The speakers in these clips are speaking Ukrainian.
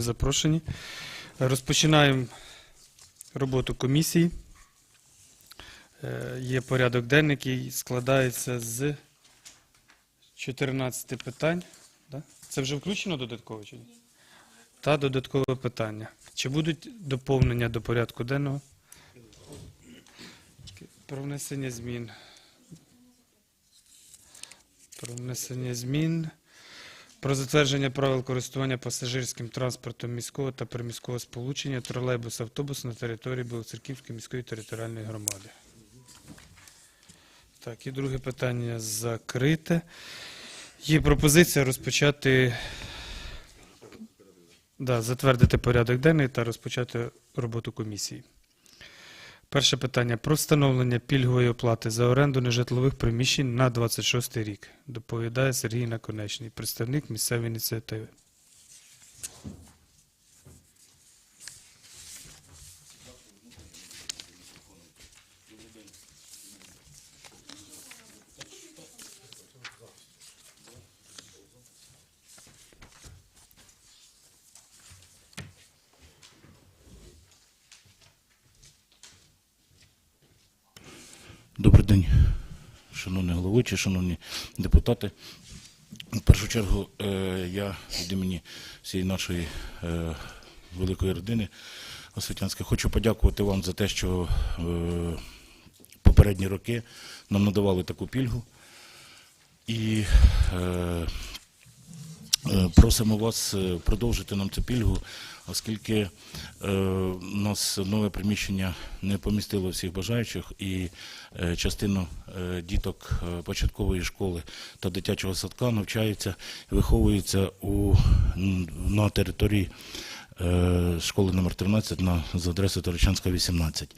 запрошені. Розпочинаємо роботу комісії. Е, Є порядок денний, який складається з 14 питань. Це вже включено додатково чи ні? Та додаткове питання. Чи будуть доповнення до порядку денного? Про внесення змін. Про внесення змін. Про затвердження правил користування пасажирським транспортом міського та приміського сполучення тролейбус автобус на території Білоцерківської міської територіальної громади. Так, і друге питання закрите. Є пропозиція розпочати да, затвердити порядок денний та розпочати роботу комісії. Перше питання про встановлення пільгової оплати за оренду нежитлових приміщень на 26 рік. Доповідає Сергій Наконечний, представник місцевої ініціативи. Добрий день, шановні головуючі, шановні депутати. В першу чергу е, я від імені всієї нашої е, великої родини освітянської хочу подякувати вам за те, що е, попередні роки нам надавали таку пільгу. І просимо вас е, продовжити нам цю пільгу, оскільки е, у нас нове приміщення не помістило всіх бажаючих, і е, частину е, діток е, початкової школи та дитячого садка навчаються виховуються у, на території е, школи номер 13 на, за адресою Тарачанська, 18.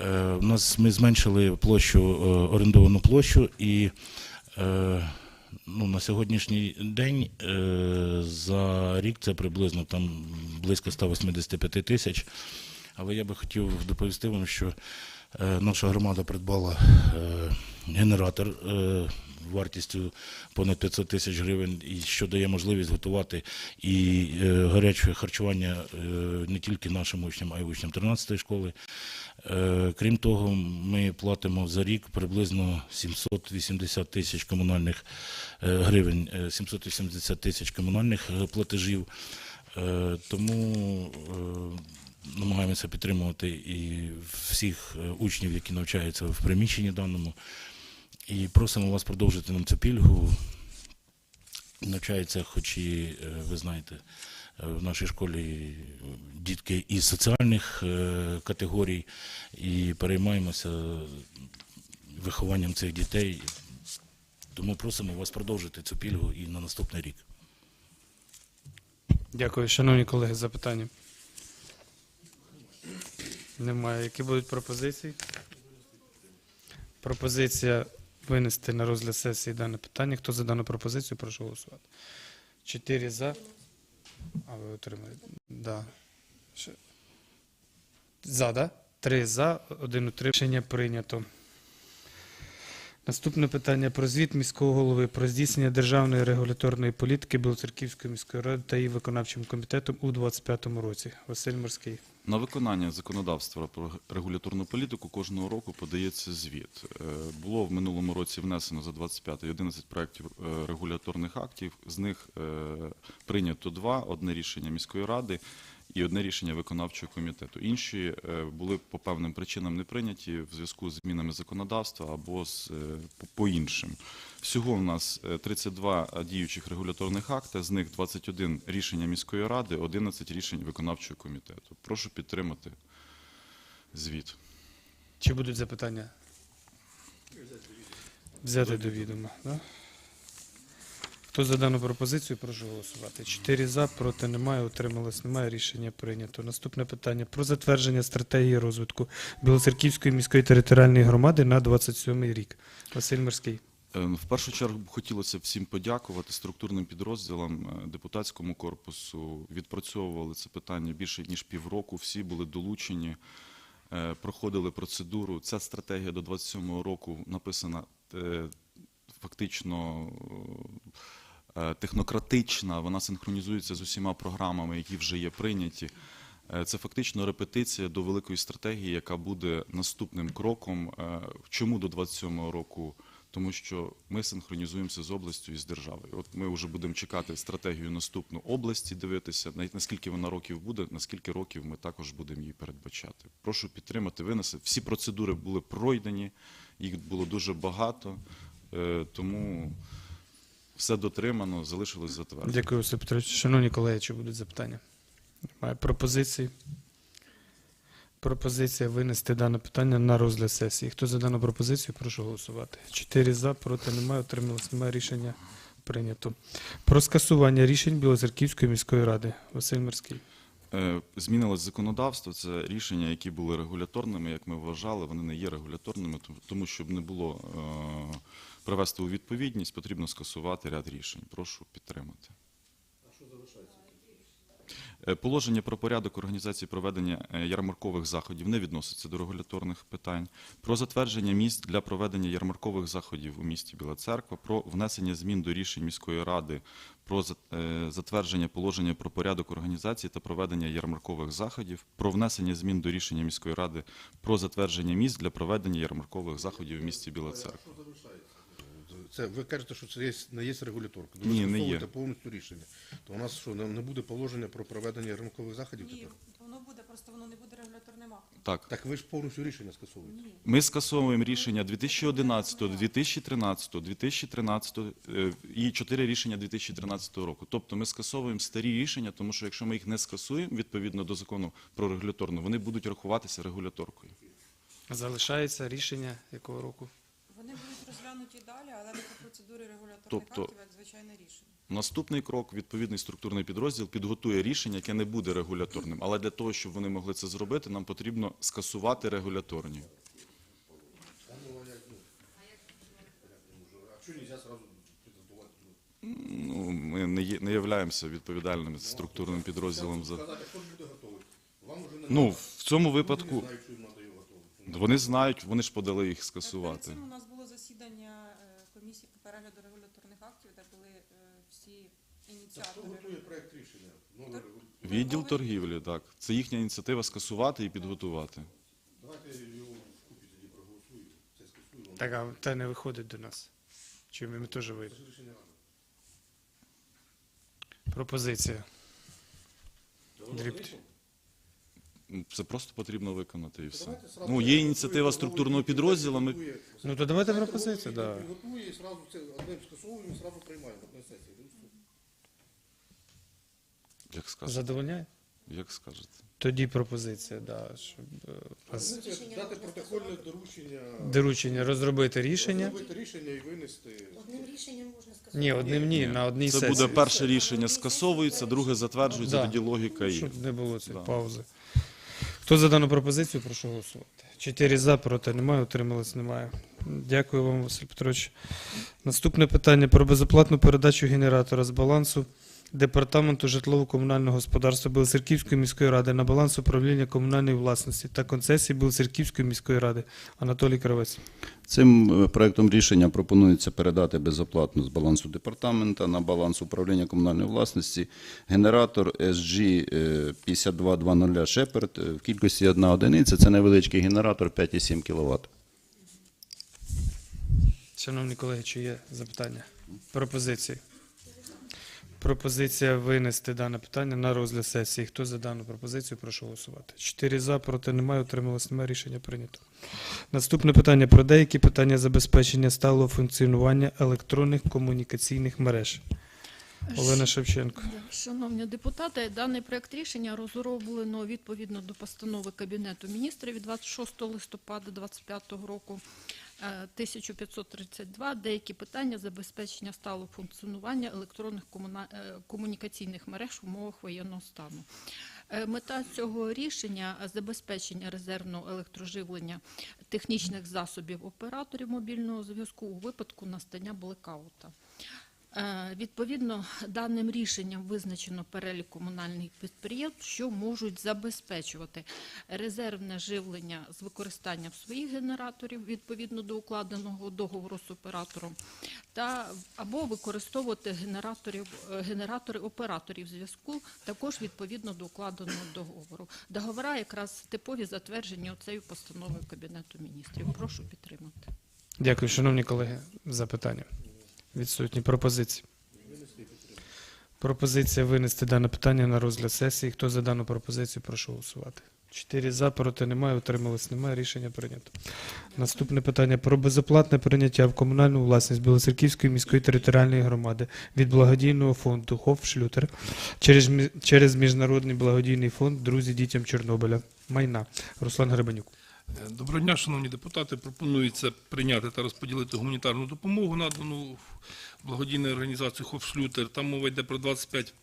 Е, У нас ми зменшили площу, е, орендовану площу і е, ну, на сьогоднішній день е, за рік це приблизно там близько 185 тисяч. Але я би хотів доповісти вам, що е, наша громада придбала е, генератор е, вартістю понад 500 тисяч гривень, і що дає можливість готувати і е, гаряче харчування е, не тільки нашим учням, а й учням 13-ї школи. Е, Крім того, ми платимо за рік приблизно 780 тисяч комунальних е, гривень, е, 780 тисяч комунальних е, платежів. Е, Тому е, намагаємося підтримувати і всіх е, учнів, які навчаються в приміщенні даному. І просимо вас продовжити нам цю пільгу. Навчаються, хоч і, е, ви знаєте, е, в нашій школі дітки із соціальних е, категорій, і переймаємося вихованням цих дітей. Тому просимо вас продовжити цю пільгу і на наступний рік. Дякую, шановні колеги, запитання. Немає. Які будуть пропозиції? Пропозиція винести на розгляд сесії дане питання. Хто за дану пропозицію, прошу голосувати. Чотири за. А ви отримаєте. Да. Ще- За, да? Три за, один утримання. Прийнято. Наступне питання про звіт міського голови про здійснення державної регуляторної політики Білоцерківської міської ради та її виконавчим комітетом у 2025 році. Василь Морський. На виконання законодавства про регуляторну політику кожного року подається звіт. Е, Було в минулому році внесено за 25 11 проєктів е, регуляторних актів. З них е, прийнято два: одне рішення міської ради і одне рішення виконавчого комітету. Інші е, були по певним причинам не прийняті в зв'язку з змінами законодавства або з, е, по- іншим. Всього в нас е, 32 діючих регуляторних акти, з них 21 рішення міської ради, 11 рішень виконавчого комітету. Прошу підтримати звіт. Чи будуть запитання? Взяти до відома. Да? Хто за дану пропозицію, прошу голосувати. Чотири за, проти немає, утрималось немає. Рішення прийнято. Наступне питання про затвердження стратегії розвитку Білоцерківської міської територіальної громади на 27 рік. Василь Морський. Е, В першу чергу хотілося всім подякувати структурним підрозділам, е, депутатському корпусу. Відпрацьовували це питання більше ніж півроку. Всі були долучені, е, проходили процедуру. Ця стратегія до 27-го року написана е, фактично технократична, вона синхронізується з усіма програмами, які вже є прийняті. Е, Це фактично репетиція до великої стратегії, яка буде наступним кроком. Е, Чому до 27-го року? Тому що ми синхронізуємося з областю і з державою. От ми вже будемо чекати стратегію наступну області, дивитися, наскільки вона років буде, наскільки років ми також будемо її передбачати. Прошу підтримати, винеси. Всі процедури були пройдені, їх було дуже багато, е, тому все дотримано, залишилось затверджено. Дякую, Василь Петрович. Шановні колеги, чи будуть запитання? Немає пропозиції. Пропозиція винести дане питання на розгляд сесії. Хто за дану пропозицію, прошу голосувати. Чотири за, проти немає, утрималось немає. Рішення прийнято. Про скасування рішень Білоцерківської міської ради. Василь Мирський. Е, Змінилось законодавство. Це рішення, які були регуляторними, як ми вважали, вони не є регуляторними, тому щоб не було е, привести у відповідність, потрібно скасувати ряд рішень. Прошу підтримати. Е, Положення про порядок організації проведення е, ярмаркових заходів не відноситься до регуляторних питань. Про затвердження місць для проведення ярмаркових заходів у місті Біла Церква, про внесення змін до рішень міської ради про е, затвердження положення про порядок організації та проведення ярмаркових заходів, про внесення змін до рішення міської ради про затвердження місць для проведення ярмаркових заходів у місті Біла Церква. Це ви кажете, що це є, не є регуляторка. Ні, не є. скасовуєте повністю рішення. То у нас що, не, не буде положення про проведення ринкових заходів Ні, тепер? воно буде, просто воно не буде регуляторним актом. Так, Так ви ж повністю рішення скасовуєте. Ні. Ми скасовуємо рішення 2011, 2013, 2013 е, і чотири рішення 2013 року. Тобто ми скасовуємо старі рішення, тому що якщо ми їх не скасуємо відповідно до закону про регуляторну, вони будуть рахуватися регуляторкою. Залишається рішення якого року? Розглянуті далі, але не по процедурі регуляторних Тобто- актів, як звичайне рішення. Наступний крок відповідний структурний підрозділ підготує рішення, яке не буде регуляторним. Але для того, щоб вони могли це зробити, нам потрібно скасувати регуляторні. А що нельзя сразу презентувати? Ну, ми не є, не являємося відповідальним структурним підрозділом за Сказати, хто ж буде готовий? Вам вже не ну в цьому випадку. знають, що їм його готовий. Вони знають, вони ж подали їх Перед скасувати. цим у нас було засідання е, комісії по перегляду регуляторних актів, де були е, всі Так хто ініціатори. готує проект рішення? Новий Так. регулятор. Відділ торгівлі, так. Це їхня ініціатива скасувати і підготувати. Давайте його вкупі тоді проголосуємо. Це скасуємо. Так, а те не виходить до нас. Чи ми теж вийдемо? Це ж рішення ради. Пропозиція. Дріб. Ну, Це просто потрібно виконати і все. Давайте сразу Ну, є ініціатива структурного підрозділу. Ми Ну то давайте пропозицію, да. Підготує і сразу це одним скасовуємо, і сразу приймаємо сесії. Як скажете, Задовольняє? як скажете. Тоді пропозиція, да, щоб е, Дати протокольне доручення, доручення розробити рішення. зробити рішення і винести. Одним рішенням можна сказати. Ні, одним ні, на одній Це сесії. буде перше рішення скасовується, друге затверджується, Да. тоді логіка є. Щоб не було цієї Да. паузи. Хто за дану пропозицію, прошу голосувати. Чотири за, проти немає, утрималось немає. Дякую вам, Василь Петрович. Наступне питання про безоплатну передачу генератора з балансу Департаменту житлово-комунального господарства Білоцерківської міської ради на баланс управління комунальної власності та концесії Білоцерківської міської ради. Анатолій Кравець. Цим е, проектом рішення пропонується передати безоплатно з балансу департамента на баланс управління комунальної власності генератор SG е, 5220 Шеперд е, в кількості одна одиниця. Це невеличкий генератор 5,7 кВт. Шановні колеги, чи є запитання? Пропозиції? Пропозиція винести дане питання на розгляд сесії. Хто за дану пропозицію, прошу голосувати. Чотири за, проти немає, утрималось немає, рішення прийнято. Наступне питання про деякі питання забезпечення сталого функціонування електронних комунікаційних мереж. Олена Шевченко. Шановні депутати, даний проект рішення розроблено відповідно до постанови Кабінету міністрів від 26 листопада 2025 року 1532 деякі питання забезпечення сталого функціонування електронних комуна- е, комунікаційних мереж в умовах воєнного стану. Е, Мета цього рішення – забезпечення резервного електроживлення технічних засобів операторів мобільного зв'язку у випадку настання блекаута. Е, Відповідно, даним рішенням визначено перелік комунальних підприємств, що можуть забезпечувати резервне живлення з використанням своїх генераторів відповідно до укладеного договору з оператором, та або використовувати генераторів е, генератори операторів зв'язку також відповідно до укладеного договору. Договора якраз типові затверджені оцею постановою Кабінету міністрів. Прошу підтримати. Дякую, шановні колеги. Запитання. Відсутні пропозиції. Пропозиція винести дане питання на розгляд сесії. Хто за дану пропозицію, прошу голосувати. Чотири за, проти немає, утримались немає. Рішення прийнято. Наступне питання про безоплатне прийняття в комунальну власність Білоцерківської міської територіальної громади від благодійного фонду Хофшлютер через, мі- через Міжнародний благодійний фонд Друзі дітям Чорнобиля. Майна. Руслан Гребенюк. Доброго дня, шановні депутати. Пропонується прийняти та розподілити гуманітарну допомогу, надану благодійною організацією Хофшлютер. Там мова йде про 25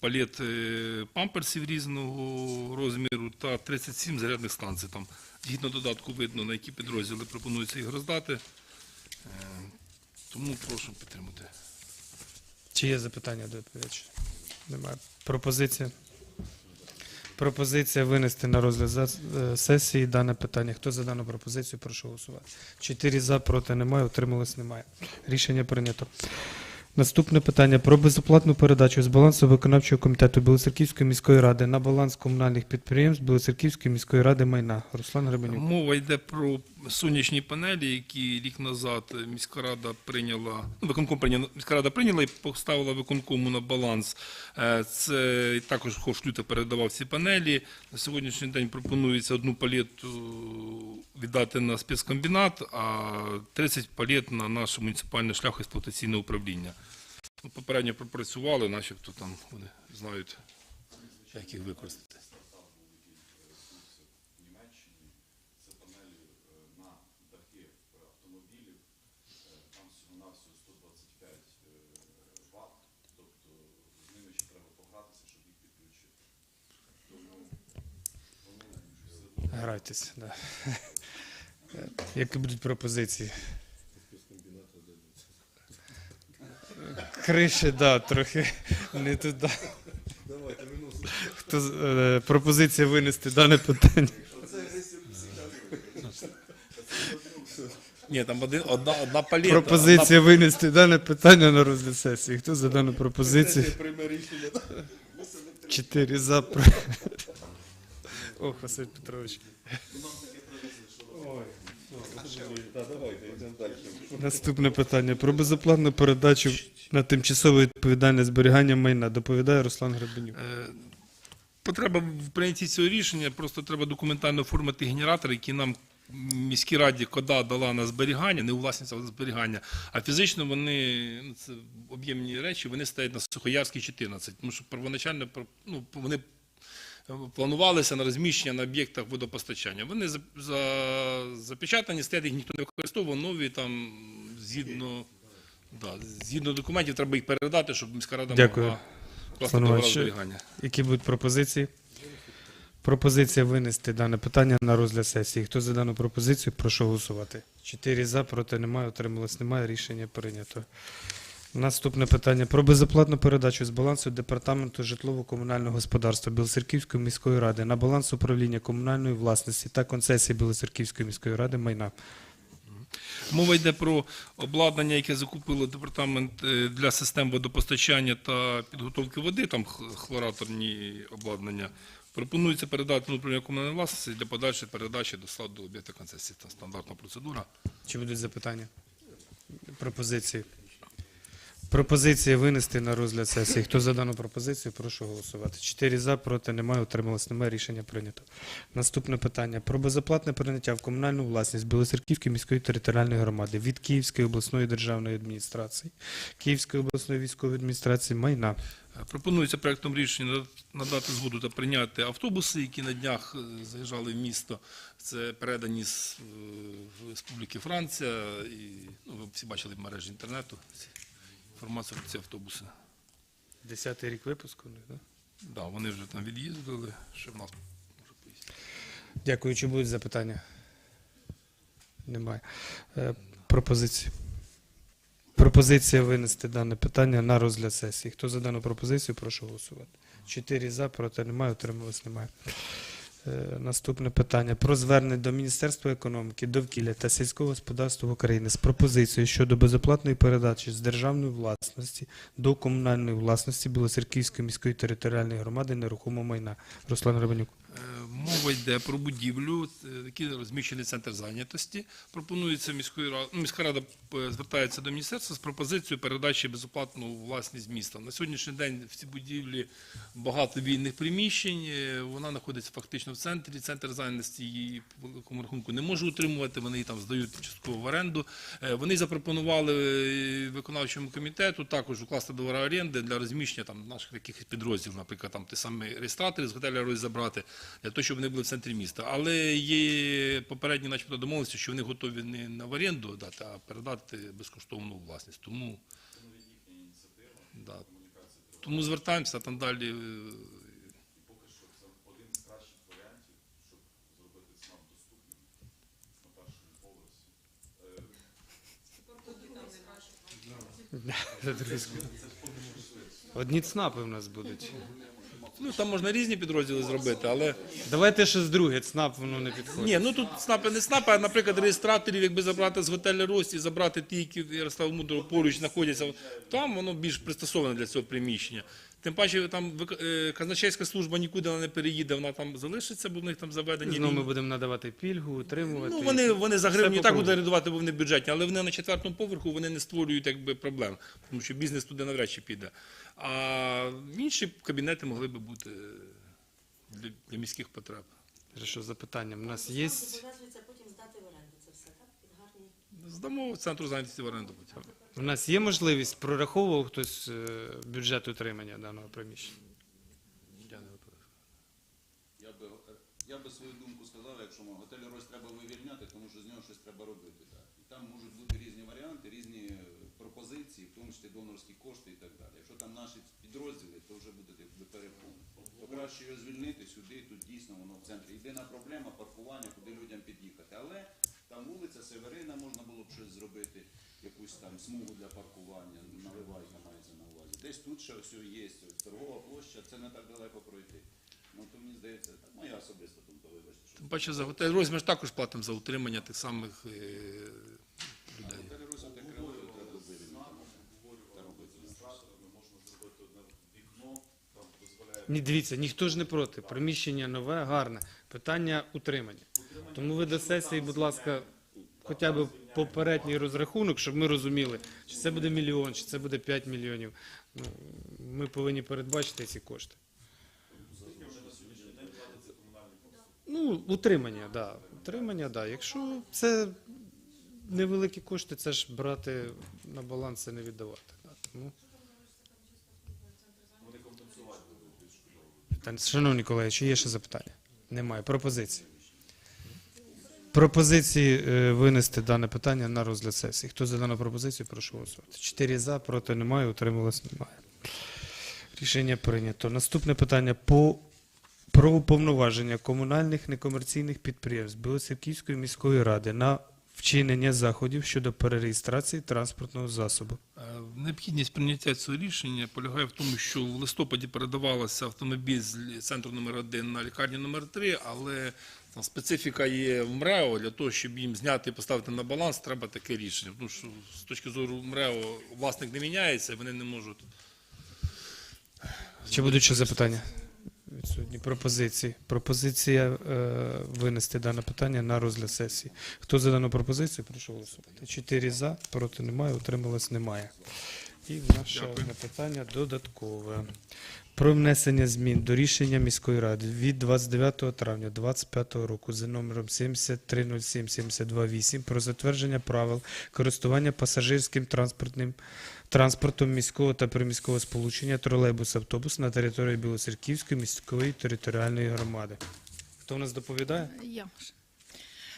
палет е, памперсів різного розміру та 37 зарядних станцій. Там згідно додатку видно, на які підрозділи пропонується їх роздати. Е, Тому прошу підтримати. Чи є запитання до доповідача? Немає. Пропозиція. Пропозиція винести на розгляд е, сесії дане питання. Хто за дану пропозицію, прошу голосувати. Чотири за, проти немає, утрималось немає. Рішення прийнято. Наступне питання про безоплатну передачу з балансу виконавчого комітету Білоцерківської міської ради на баланс комунальних підприємств Білоцерківської міської ради майна. Руслан Гребенюк. Мова йде про сонячні панелі, які рік назад міська рада прийняла. Ну, виконком прийняла міська рада прийняла і поставила виконкому на баланс. Е, Це також Хофшлюта передавав ці панелі. На сьогоднішній день пропонується одну палету віддати на спецкомбінат, а 30 палет на наше муніципальне шляхоексплуатаційне управління. Ну, Попередньо пропрацювали, начебто там вони знають, як їх використати. Грайтеся, да. Які будуть пропозиції? Криші, да, трохи не туди. Хто е, пропозиція винести дане питання? Ні, там один, одна, одна палета. Пропозиція винести дане питання на розгляд сесії. Хто за дану пропозицію? Чотири за. про- Ох, Василь Петрович. Наступне питання про безоплатну передачу на тимчасове відповідальне зберігання майна. Доповідає Руслан Гребенюк. Е, Потреба в прийнятті цього рішення, просто треба документально оформити генератор, який нам міській раді КОДА дала на зберігання, не у власність, а на зберігання. А фізично вони, ну, це об'ємні речі, вони стоять на Сухоярській 14. Тому що первоначально ну, вони планувалися на розміщення на об'єктах водопостачання. Вони за, за, запечатані, стоять, їх ніхто не використовував, нові там згідно, да, згідно документів треба їх передати, щоб міська рада Дякую. могла класти Руслан Іванович, зберігання. Які будуть пропозиції? Пропозиція винести дане питання на розгляд сесії. Хто за дану пропозицію, прошу голосувати. Чотири за, проти немає, утрималось немає. Рішення прийнято. Наступне питання про безоплатну передачу з балансу департаменту житлово-комунального господарства Білоцерківської міської ради на баланс управління комунальної власності та концесії Білоцерківської міської ради майна. Мова йде про обладнання, яке закупило департамент е, для систем водопостачання та підготовки води, там хлораторні обладнання. Пропонується передати управління комунальної власності для подальшої передачі до складу об'єкта концесії. Це стандартна процедура. Чи будуть запитання? Пропозиції. Пропозиція винести на розгляд сесії. Хто за дану пропозицію, прошу голосувати. Чотири за, проти немає, утрималось немає. Рішення прийнято. Наступне питання про безоплатне прийняття в комунальну власність Білоцерківської міської територіальної громади від Київської обласної державної адміністрації, Київської обласної військової адміністрації майна. Пропонується проектом рішення надати згоду та прийняти автобуси, які на днях е, заїжджали в місто. Це передані з е, Республіки Франція. І, ну, ви всі бачили в мережі інтернету про ці автобуси. Десятий рік випуску. ну, да? Да, вони вже там від'їздили, ще в нас може поїздити. Дякую. Чи будуть запитання? Немає. Е, пропозиції. Пропозиція винести дане питання на розгляд сесії. Хто за дану пропозицію, прошу голосувати. Чотири за, проти немає, утримувалось немає. Е, Наступне питання про звернення до Міністерства економіки, довкілля та сільського господарства України з пропозицією щодо безоплатної передачі з державної власності до комунальної власності Білоцерківської міської територіальної громади нерухомого майна. Руслан Рабанюк. Е, Мова йде про будівлю, е, який розміщений центр зайнятості. Пропонується міською ра- ну, міська рада е, звертається до міністерства з пропозицією передачі безоплатно власність міста. На сьогоднішній день в цій будівлі багато вільних приміщень. е, Вона знаходиться фактично в центрі. Центр зайнятості її по великому рахунку не може утримувати. Вони її там здають частково в оренду. Е, Вони запропонували е, виконавчому комітету також укласти договори оренди для розміщення там наших якихось підрозділів, наприклад, там ті самі реєстратори з готеля Рось забрати для того, щоб вони були в центрі міста. Але є попередні, начебто, домовленості, що вони готові не на в оренду дати, а передати безкоштовну власність. Тому да. Тому звертаємося там далі. е, Одні ЦНАПи в нас будуть. Ну там можна різні підрозділи зробити, але Давайте ще з друге, ЦНАП воно не підходить. ні, ну тут снапи не снапи, а наприклад, реєстраторів, якби забрати з готеля Рості, забрати ті, які Ярослав Мудро поруч знаходяться, там воно більш пристосоване для цього приміщення. Тим паче там е, казначейська служба нікуди вона не переїде, вона там залишиться, бо в них там заведені. Знову ми будемо надавати пільгу, утримувати. Ну, вони, вони за гривню так будуть орендувати, бо вони бюджетні, але вони на четвертому поверху вони не створюють якби, проблем, тому що бізнес туди навряд чи піде. А інші кабінети могли би бути для, для міських потреб. Хорошо, запитання. У нас є. Прив'язується потім здати в оренду це все, так? Під гарні. Здамо центру зайнятості в оренду потім. У нас є можливість прораховував хтось е, бюджет утримання даного приміщення. Я не готовий. Я би, я би свою думку сказав, якщо мо- готель Рось треба вивільняти, тому що з нього щось треба робити. Так. І там можуть бути різні варіанти, різні е, пропозиції, в тому числі донорські кошти і так далі. Якщо там наші підрозділи, то вже буде якби перепон. То краще його звільнити сюди, тут дійсно воно в центрі. Єдина проблема паркування, куди людям під'їхати. Але там вулиця Северина, можна було б щось зробити, якусь там смугу для паркування, наливайка мається на увазі. Десь тут ще все є, ось торгова площа, це не так далеко пройти. Ну, то мені здається, так, моя особиста думка, вибачте. Що... Тим паче за готель Рось ми ж також платимо за утримання тих самих е, людей. Переруса так робити, треба вивільнити. Та робити. Ні, дивіться, ніхто ж не проти. Приміщення нове, гарне. Питання утримання. Тому ви до сесії, будь ласка, хоча б попередній розрахунок, щоб ми розуміли, чи це буде мільйон, чи це буде 5 мільйонів. Ну, ми повинні передбачити ці кошти. Ну, утримання. Да. Утримання, да. Якщо це невеликі кошти, це ж брати на баланс, це не віддавати. Да. Шановні колеги, чи є ще запитання? Немає. Пропозиції. Пропозиції е, винести дане питання на розгляд сесії. Хто за дану пропозицію, прошу голосувати. Чотири за, проти немає, утрималось немає. Рішення прийнято. Наступне питання по про уповноваження комунальних некомерційних підприємств Білоцерківської міської ради на вчинення заходів щодо перереєстрації транспортного засобу. Е, Необхідність прийняття цього рішення полягає в тому, що в листопаді передавався автомобіль з центру номер 1 на лікарню номер 3 але там специфіка є в МРЕО, для того, щоб їм зняти і поставити на баланс, треба таке рішення. Тому що з точки зору МРЕО власник не міняється, вони не можуть. Чи будуть ще запитання? Відсутні пропозиції. Пропозиція е, винести дане питання на розгляд сесії. Хто за дану пропозицію, прошу голосувати. Чотири за, проти немає, утрималось немає. І наше одне питання додаткове. Про внесення змін до рішення міської ради від 29 травня 2025 року за номером 7307728 про затвердження правил користування пасажирським транспортним транспортом міського та приміського сполучення тролейбус автобус на території Білоцерківської міської територіальної громади. Хто в нас доповідає? Я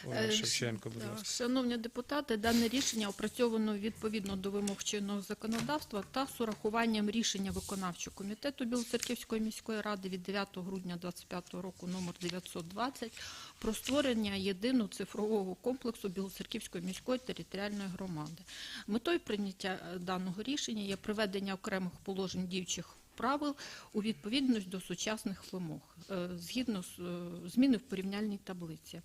ж. Ольга Е, Шевченко, будь ласка. Шановні депутати, дане рішення опрацьовано відповідно до вимог чинного законодавства та з урахуванням рішення виконавчого комітету Білоцерківської міської ради від 9 грудня 2025 року номер 920 про створення єдиного цифрового комплексу Білоцерківської міської територіальної громади. Метою прийняття даного рішення є приведення окремих положень діючих правил у відповідність до сучасних вимог, е, згідно з е, зміни в порівняльній таблиці.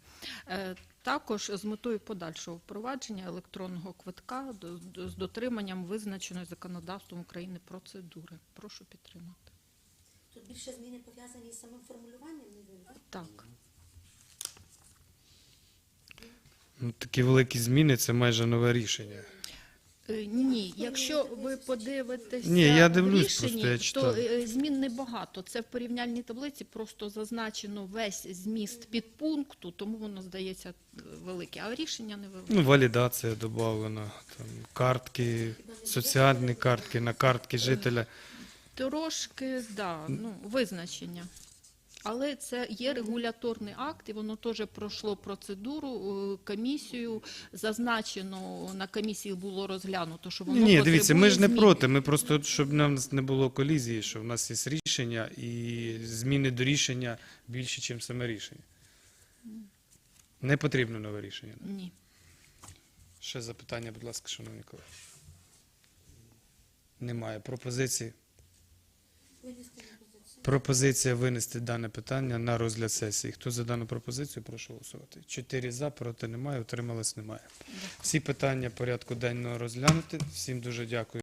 Е, Також з метою подальшого впровадження електронного квитка з дотриманням визначеної законодавством України процедури. Прошу підтримати. Тут більше зміни пов'язані з самим формулюванням, так? Так. Ну, такі великі зміни це майже нове рішення. Е, Ні, якщо ви подивитеся Ні, я дивлюсь рішенні, просто, я то е, змін небагато. Це в порівняльній таблиці просто зазначено весь зміст підпункту, тому воно здається е, велике, а рішення невелике. Ну, валідація додавлена, там, картки, соціальні картки на картки жителя. Трошки, да, ну, визначення. Але це є регуляторний акт, і воно теж пройшло процедуру, е, комісію. Зазначено на комісії було розглянуто, що воно Ні, дивіться, ми ж не потребує проти. Ми просто, щоб нам не було колізії, що в нас є рішення і зміни до рішення більше, ніж саме рішення. Не потрібно нове рішення. змін. Ні. Ще запитання, будь ласка, шановні колеги. Немає пропозиції. Пропозиція винести дане питання на розгляд сесії. Хто за дану пропозицію, прошу голосувати. Чотири за, проти немає, утрималось немає. Всі питання порядку денного розглянути. Всім дуже дякую.